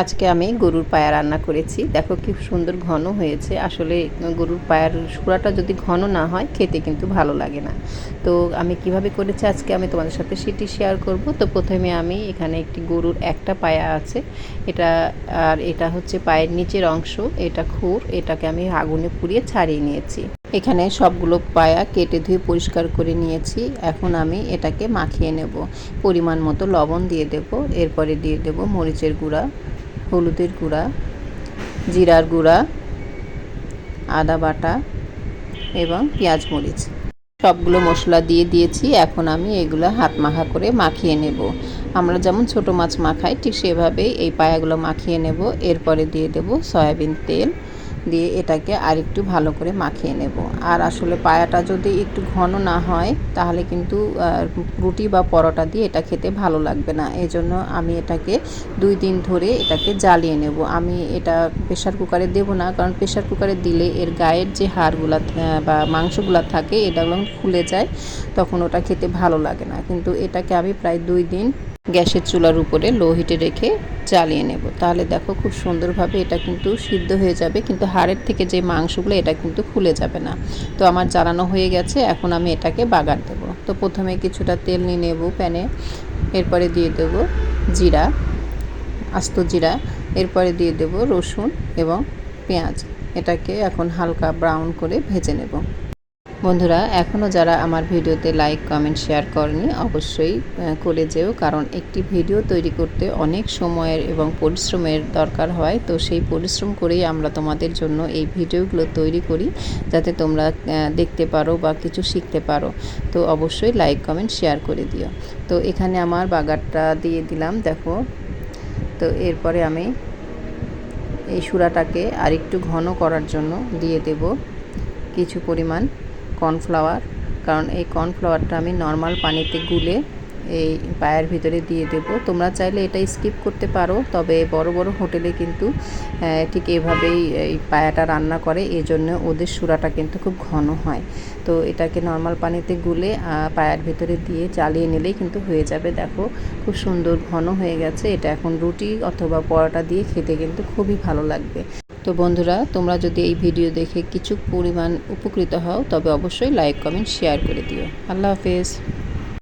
আজকে আমি গরুর পায়া রান্না করেছি। দেখো কি সুন্দর ঘন হয়েছে। আসলে গরুর পায়ার সুরাটা যদি ঘন না হয়, খেতে কিন্তু ভালো লাগে না। তো আমি কীভাবে করেছি আজকে আমি তোমাদের সাথে সেটি শেয়ার করব। তো প্রথমে আমি এখানে একটি গরুর একটা পায়া আছে। এটা আর এটা হচ্ছে পায়ের নিচের অংশ। এটা খুর। এটাকে আমি আগুনে পুড়িয়ে ছাড়িয়ে নিয়েছি। এখানে সবগুলো পায়া কেটে ধুয়ে পরিষ্কার করে নিয়েছি। এখন আমি এটাকে মাখিয়ে নেব। পরিমাণ মতো লবণ দিয়ে দেব। এরপরে দিয়ে দেব মরিচের গুঁড়া। হলুদের গুঁড়া, জিরার গুঁড়া, আদা বাটা এবং পেঁয়াজ মরিচ। সবগুলো মশলা দিয়ে দিয়েছি, এখন আমি এগুলো হাত মাখা করে মাখিয়ে নেব। আমরা যেমন ছোট মাছ মাখাই, ঠিক সেভাবেই এই পায়াগুলো মাখিয়ে নেব। এরপরে দিয়ে দেব সয়াবিন তেল। দিয়ে এটাকে আরেকটু ভালো করে মাখিয়ে নেব। আর আসলে পায়াটা যদি একটু ঘন না হয়, তাহলে কিন্তু রুটি বা পরোটা দিয়ে এটা খেতে ভালো লাগবে না। এই জন্য আমি এটাকে দুই দিন ধরে এটাকে জ্বালিয়ে নেব। আমি এটা প্রেশার কুকারে দেব না, কারণ প্রেশার কুকারে দিলে এর গায়ের যে হাড়গুলা বা মাংসগুলা থাকে এটাগুলো খুলে যায়, তখন ওটা খেতে ভালো লাগে না। কিন্তু এটাকে আমি প্রায় দুই দিন গ্যাসের চুলার উপরে লো হিটে রেখে জ্বালিয়ে নেব। তাহলে দেখো খুব সুন্দরভাবে এটা কিন্তু সিদ্ধ হয়ে যাবে, কিন্তু হাড়ের থেকে যে মাংসগুলো, এটা কিন্তু খুলে যাবে না। তো আমার জ্বালানো হয়ে গেছে, এখন আমি এটাকে বাগার দেব। তো প্রথমে কিছুটা তেল নিয়ে নেব প্যানে, এরপরে দিয়ে দেব জিরা, আস্ত জিরা, এরপরে দিয়ে দেব রসুন এবং পেঁয়াজ। এটাকে এখন হালকা ব্রাউন করে ভেজে নেব। বন্ধুরা এখনও যারা আমার ভিডিওতে লাইক কমেন্ট শেয়ার করেনি, অবশ্যই করে যেও, কারণ একটি ভিডিও তৈরি করতে অনেক সময়ের এবং পরিশ্রমের দরকার হয়। তো সেই পরিশ্রম করেই আমরা তোমাদের জন্য এই ভিডিওগুলো তৈরি করি, যাতে তোমরা দেখতে পারো বা কিছু শিখতে পারো। তো অবশ্যই লাইক কমেন্ট শেয়ার করে দিও। তো এখানে আমার বাগারটা দিয়ে দিলাম, দেখো। তো এরপরে আমি এই সুরাটাকে আরেকটু ঘন করার জন্য দিয়ে দেব কিছু পরিমাণ। কর্নফ্লাওয়ার, কারণ এই কর্নফ্লাওয়ারটা আমি নর্মাল পানিতে গুলে এই পায়ের ভিতরে দিয়ে দেব। তোমরা চাইলে এটা স্কিপ করতে পারো, তবে বড় বড় হোটেলে কিন্তু ঠিক এভাবেই এই পায়াটা রান্না করে এই জন্য ওদের সুরাটা কিন্তু খুব ঘন হয়। তো এটাকে নর্মাল পানিতে গুলে পায়ের ভিতরে দিয়ে জ্বালিয়ে নিলেই কিন্তু হয়ে যাবে। দেখো, খুব সুন্দর ঘন হয়ে গেছে। এটা এখন রুটি অথবা পরোটা দিয়ে খেতে কিন্তু খুবই ভালো লাগবে। তো বন্ধুরা, তোমরা যদি এই ভিডিও দেখে কিছু পরিমাণ উপকৃত হও, তবে অবশ্যই লাইক কমেন্ট শেয়ার করে দিও। আল্লাহ হাফেজ।